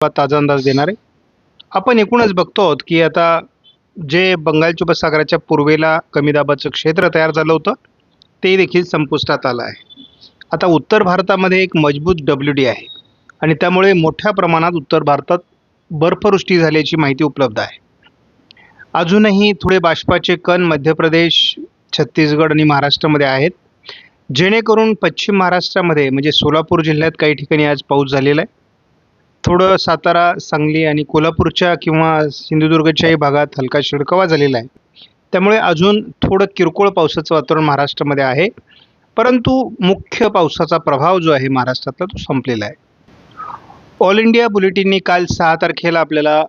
ताजा अंदाज देणार. आहे आपण एकूणच बघतो आहोत की आता जे बंगालच्या उपसागराच्या पूर्वेला कमी दाबाचं क्षेत्र तयार झालं होतं ते देखील संपुष्टात आलं आहे. आता उत्तर भारतामध्ये एक मजबूत डब्ल्यू डी आहे आणि त्यामुळे मोठ्या प्रमाणात उत्तर भारतात बर्फवृष्टी झाल्याची माहिती उपलब्ध आहे. अजूनही थोडे बाष्पाचे कण मध्य प्रदेश छत्तीसगड आणि महाराष्ट्रामध्ये आहेत. जेणेकरून पश्चिम महाराष्ट्रामध्ये म्हणजे सोलापूर जिल्ह्यात काही ठिकाणी आज पाऊस झालेला आहे. थोडं सातारा सांगली आणि कोल्हापूरच्या किंवा सिंधुदुर्गच्याही भागात हलका शिडकावा झालेला आहे. त्यामुळे अजून थोडं किरकोळ पावसाचं वातावरण महाराष्ट्रामध्ये आहे. परंतु मुख्य पावसाचा प्रभाव जो आहे महाराष्ट्रातला तो संपलेला आहे. ऑल इंडिया बुलेटिनने काल सहा तारखेला आपल्याला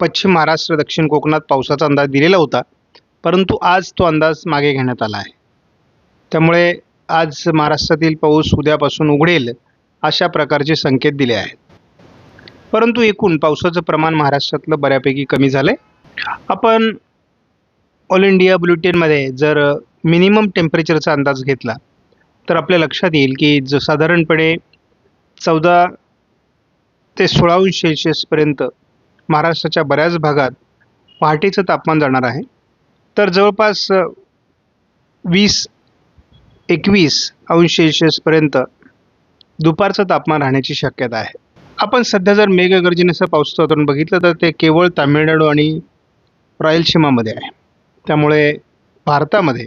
पश्चिम महाराष्ट्र दक्षिण कोकणात पावसाचा अंदाज दिलेला होता. परंतु आज तो अंदाज मागे घेण्यात आला आहे. त्यामुळे आज महाराष्ट्रातील पाऊस उद्यापासून उघडेल अशा प्रकारचे संकेत दिले आहेत. परंतु एकूण पावसाचं प्रमाण महाराष्ट्रातलं बऱ्यापैकी कमी झालं आहे आपण ऑल इंडिया बुलेटिनमध्ये जर मिनिमम टेम्परेचरचा अंदाज घेतला तर आपल्या लक्षात येईल की ज साधारणपणे चौदा ते सोळा अंश सेल्सिअसपर्यंत महाराष्ट्राच्या बऱ्याच भागात पहाटेचं तापमान जाणार आहे. तर जवळपास वीस एकवीस अंश सेल्शियसपर्यंत दुपारचं तापमान राहण्याची शक्यता आहे. आपण सध्या जर मेघगर्जनेचं पावसाचं वातावरण बघितलं तर ते केवळ तामिळनाडू आणि रायलसीमामध्ये आहे. त्यामुळे भारतामध्ये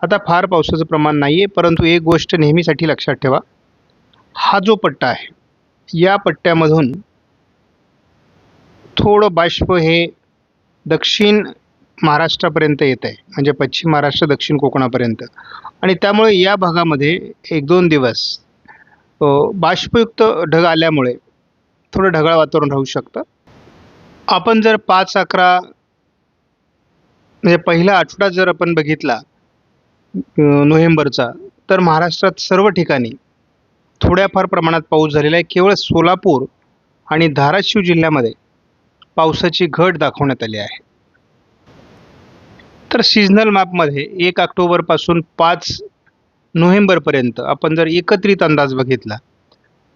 आता फार पावसाचं प्रमाण नाही आहे परंतु एक गोष्ट नेहमीसाठी लक्षात ठेवा. हा जो पट्टा आहे या पट्ट्यामधून थोडं बाष्प हे दक्षिण महाराष्ट्रापर्यंत येत आहे म्हणजे पश्चिम महाराष्ट्र दक्षिण कोकणापर्यंत. आणि त्यामुळे या भागामध्ये एक दोन दिवस बाष्पयुक्त ढग आल्यामुळे थोडं ढगाळ वातावरण राहू शकतं. आपण जर पाच अकरा म्हणजे पहिला आठवडा जर आपण बघितला नोव्हेंबरचा तर महाराष्ट्रात सर्व ठिकाणी थोड्याफार प्रमाणात पाऊस झालेला आहे. केवळ सोलापूर आणि धाराशिव जिल्ह्यामध्ये पावसाची घट दाखवण्यात आली आहे. तर सीझनल मॅपमध्ये एक ऑक्टोबरपासून पाच नोव्हेंबरपर्यंत आपण जर एकत्रित अंदाज बघितला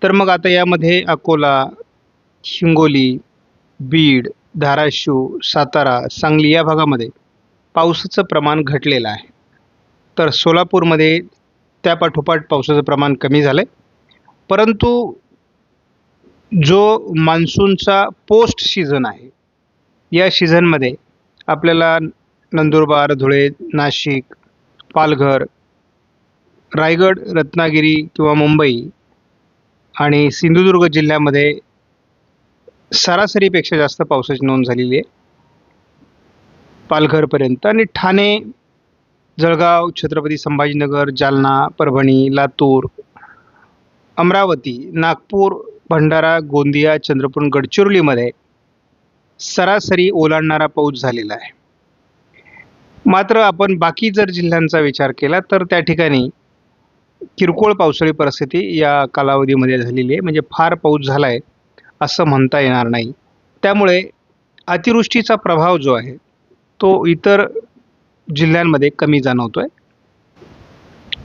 तर मग आता यामध्ये अकोला हिंगोली बीड धाराशिव सातारा सांगली या भागामध्ये पावसाचं प्रमाण घटलेलं आहे. तर सोलापूरमध्ये त्यापाठोपाठ पावसाचं प्रमाण कमी झालं आहे परंतु जो मान्सूनचा पोस्ट सीझन आहे या सीझनमध्ये आपल्याला नंदुरबार धुळे नाशिक पालघर रायगड रत्नागिरी किंवा मुंबई आणि सिंधुदुर्ग जिल्ह्यामध्ये सरासरीपेक्षा जास्त पावसाची नोंद झालेली आहे. पालघरपर्यंत आणि ठाणे जळगाव छत्रपती संभाजीनगर जालना परभणी लातूर अमरावती नागपूर भंडारा गोंदिया चंद्रपूर गडचिरोलीमध्ये सरासरी ओलांडणारा पाऊस झालेला आहे. मात्र आपण बाकी जर जिल्ह्यांचा विचार केला तर त्या ठिकाणी किरकोळ पावसाळी परिस्थिती या कालावधीमध्ये झालेली आहे. म्हणजे फार पाऊस झाला आहे असं म्हणता येणार नाही. त्यामुळे अतिवृष्टीचा प्रभाव जो आहे तो इतर जिल्ह्यांमध्ये कमी जाणवतो आहे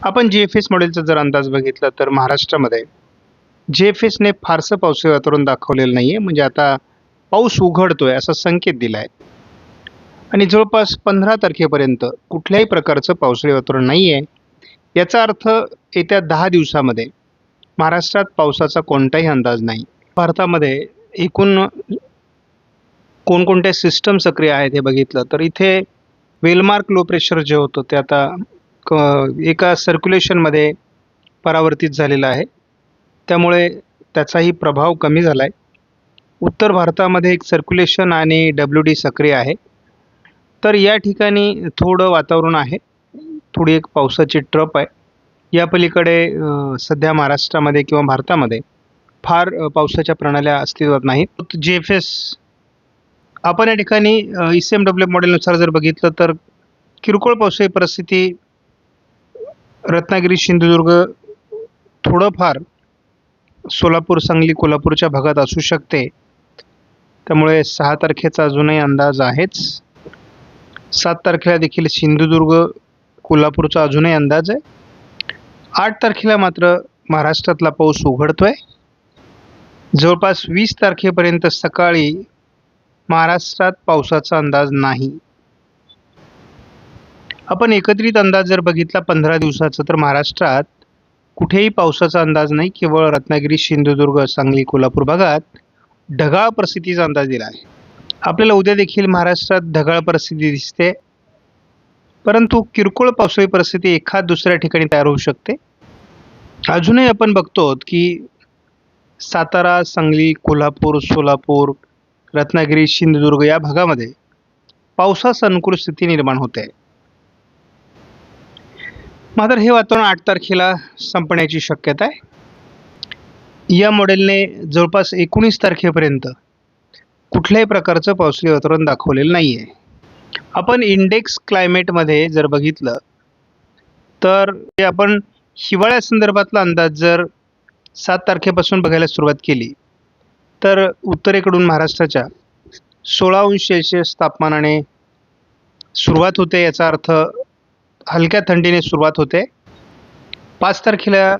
आपण जी एफ एस मॉडेलचा जर अंदाज बघितला तर महाराष्ट्रामध्ये जे एफ एसने फारसं पावसाळी वातावरण दाखवलेलं नाही आहे म्हणजे आता पाऊस उघडतोय असा संकेत दिला आहे आणि जवळपास पंधरा तारखेपर्यंत कुठल्याही प्रकारचं पावसाळी वातावरण नाही आहे याचा अर्थ येत्या दहा दिवसामध्ये महाराष्ट्रात पावसाचा कोणताही अंदाज नाही. भारतामध्ये एकूण कोणकोणत्या सिस्टम सक्रिय आहेत हे बघितलं तर इथे वेलमार्क लो प्रेशर जे होतं ते आता क एका सर्क्युलेशनमध्ये परावर्तित झालेलं आहे. त्यामुळे त्याचाही प्रभाव कमी झाला आहे उत्तर भारतामध्ये एक सर्क्युलेशन आणि डब्ल्यू डी सक्रिय आहे. तर या ठिकाणी थोडं वातावरण आहे. थोडी एक पावसाची ट्रप आहे. या पलीकडे सध्या महाराष्ट्रामध्ये किंवा भारतामध्ये फार पावसाच्या प्रणाल्या अस्तित्वात नाहीत. जे एफ एस आपण या ठिकाणी ई सी एम डब्ल्यू मॉडेलनुसार जर बघितलं तर किरकोळ पावसाळी परिस्थिती रत्नागिरी सिंधुदुर्ग थोडंफार सोलापूर सांगली कोल्हापूरच्या भागात असू शकते. त्यामुळे सहा तारखेचा अजूनही अंदाज आहेच. सात तारखेला देखील सिंधुदुर्ग कोल्हापूरचा अजूनही अंदाज आहे. आठ तारखेला मात्र महाराष्ट्रातला पाऊस उघडतोय. जवळपास वीस तारखेपर्यंत सकाळी महाराष्ट्रात पावसाचा अंदाज नाही. आपण एकत्रित अंदाज जर बघितला पंधरा दिवसाचा तर महाराष्ट्रात कुठेही पावसाचा अंदाज नाही केवळ रत्नागिरी सिंधुदुर्ग सांगली कोल्हापूर भागात ढगाळ परिस्थितीचा अंदाज दिला आहे. आपल्याला उद्या देखील महाराष्ट्रात ढगाळ परिस्थिती दिसते. परंतु किरकोळ पावसाळी परिस्थिती एखाद दुसऱ्या ठिकाणी तयार होऊ शकते? अजूनही आपण बघतो की सातारा सांगली कोल्हापूर सोलापूर रत्नागिरी सिंधुदुर्ग या भागामध्ये पावसास अनुकूल स्थिती निर्माण होते. मात्र हे वातावरण आठ तारखेला संपण्याची शक्यता आहे. या मॉडेलने जवळपास एकोणीस तारखेपर्यंत कुठल्याही प्रकारचं पावसाळी वातावरण दाखवलेलं नाही आहे आपण इंडेक्स क्लायमेटमध्ये जर बघितलं तर ते आपण हिवाळ्या संदर्भातला अंदाज जर सात तारखेपासून बघायला सुरुवात केली तर उत्तरेकडून महाराष्ट्राच्या सोळा अंश सेल्शियस तापमानाने सुरुवात होते याचा अर्थ हलक्या थंडीने सुरुवात होते. पाच तारखेला